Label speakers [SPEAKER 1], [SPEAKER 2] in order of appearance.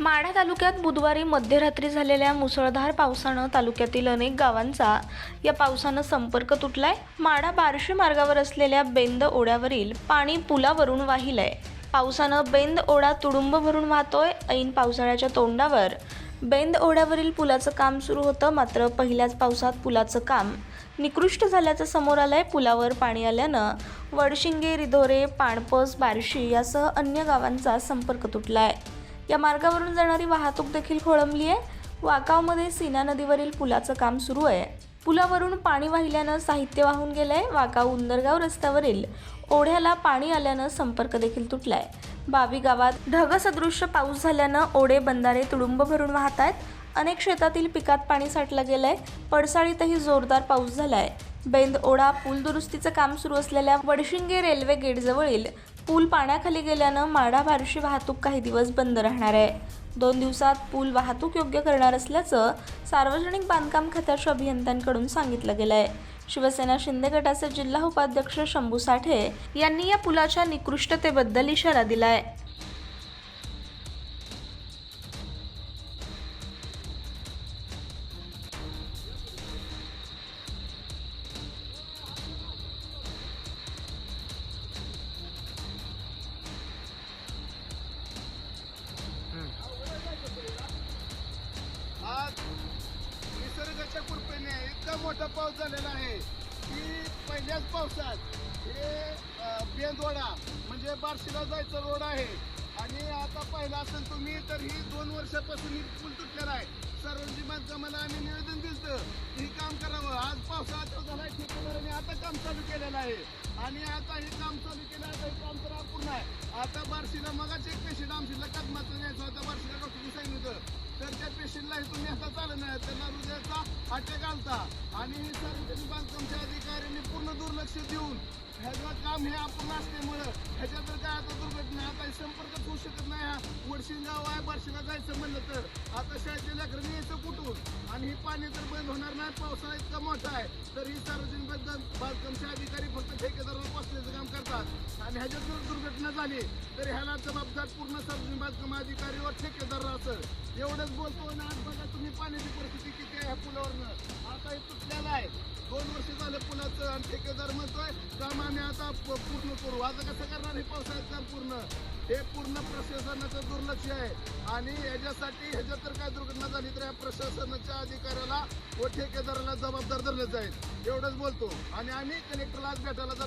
[SPEAKER 1] माढा तालुक्यात बुधवारी मध्यरात्री झालेल्या मुसळधार पावसानं तालुक्यातील अनेक गावांचा या पावसानं संपर्क तुटलाय. माढा बार्शी मार्गावर असलेल्या बेंद ओढ्यावरील पाणी पुलावरून वाहिलंय. पावसानं बेंद ओढा तुडुंब भरून वाहतोय. ऐन पावसाळ्याच्या तोंडावर बेंद ओढ्यावरील पुलाचं काम सुरू होतं मात्र पहिल्याच पावसात पुलाचं काम निकृष्ट झाल्याचं समोर आलंय. पुलावर पाणी आल्यानं वडशिंगे रिधोरे पाणपस बार्शी यासह अन्य गावांचा संपर्क तुटलाय. या मार्गावरून जाणारी वाहतूक देखील खोळंबली आहे. वाकावमध्ये सीना नदीवरील पुलाचं काम सुरू आहे. पुलावरून पाणी वाहिल्यानं साहित्य वाहून गेलंय. वाकाव उंदरगाव रस्त्यावरील ओढ्याला पाणी आल्यानं संपर्क देखील तुटलाय. बावी गावात ढगसदृश्य पाऊस झाल्यानं ओढे बंधारे तुडुंब भरून वाहत आहेत अनेक शेतातील पिकात पाणी साठलं गेलंय. पडसाळीतही जोरदार पाऊस झालाय. बेंद ओढा पूल दुरुस्तीचं काम सुरू असलेल्या वडशिंगे रेल्वे गेटजवळील पूल पाण्याखाली गेल्यानं माढा बार्शी वाहतूक काही दिवस बंद राहणार आहे. दोन दिवसात पूल वाहतूक योग्य करणार असल्याचं सार्वजनिक बांधकाम खात्याच्या अभियंत्यांकडून सांगितलं गेलं आहे शिवसेना शिंदे गटाचे जिल्हा उपाध्यक्ष शंभू साठे यांनी या पुलाच्या निकृष्टतेबद्दल इशारा दिलाय.
[SPEAKER 2] आज निसर्गाच्या कृपेने इतका मोठा पाऊस झालेला आहे की पहिल्याच पावसात हे अ, म्हणजे बार्शीला जायचं रोड आहे. आणि आता पहिला असेल तुम्ही तर ही दोन वर्षापासून ही पूल तुटलेला आहे. सार्वजनिक बांधकामाला आम्ही निवेदन दिलं ही काम करावं. आज पावसाळा चालू झाला ठेकेदाराने आता काम चालू केलेलं आहे. आणि आता हे काम चालू केलं आता हे काम तर अपूर्ण आहे. आता बार्शीला मगाच एक पेशंट आमशीला कदमाचं न्यायचं होता नाही तुम्ही आता चालत नाही हृदयाचा अटॅक आलता आणि सार्वजनिक बांधकामच्या अधिकाऱ्यांनी पूर्ण दुर्लक्ष देऊन ह्याचं काम हे अपूर्ण असल्यामुळं वडशील गाव आहे बार्शीला जायचं म्हणलं तर. आता शाळेच्या लेकरांनी यायचं कुठून? आणि हे पाणी तर बंद होणार नाही पावसाळा इतका मोठा आहे. तर ही सार्वजनिक बांधकाम बांधकामचे अधिकारी फक्त ठेकेदाराला बसण्याचं काम करतात. आणि ह्याच्यात जर दुर्घटना झाली तर ह्याला जबाबदार पूर्ण सार्वजनिक बांधकाम अधिकारी व ठेकेदार असं एवढंच बोलतो आणि आज बघा तुम्ही पाण्याची परिस्थिती किती आहे ह्या पुलावरनं आता हे तुटलेलं आहे दोन वर्ष झालं कारण ठेकेदार म्हणतोय. काम आम्ही आता पूर्ण करू. आता कसं करणार हे पावसाळ्यात काम पूर्ण. हे पूर्ण प्रशासनाचं दुर्लक्ष आहे. आणि याच्यासाठी ह्याच्यात तर काय दुर्घटना झाली तर या प्रशासनाच्या अधिकाऱ्याला व ठेकेदाराला जबाबदार धरलं जाईल. एवढंच बोलतो. आणि आम्ही कलेक्टरला आज भेटायला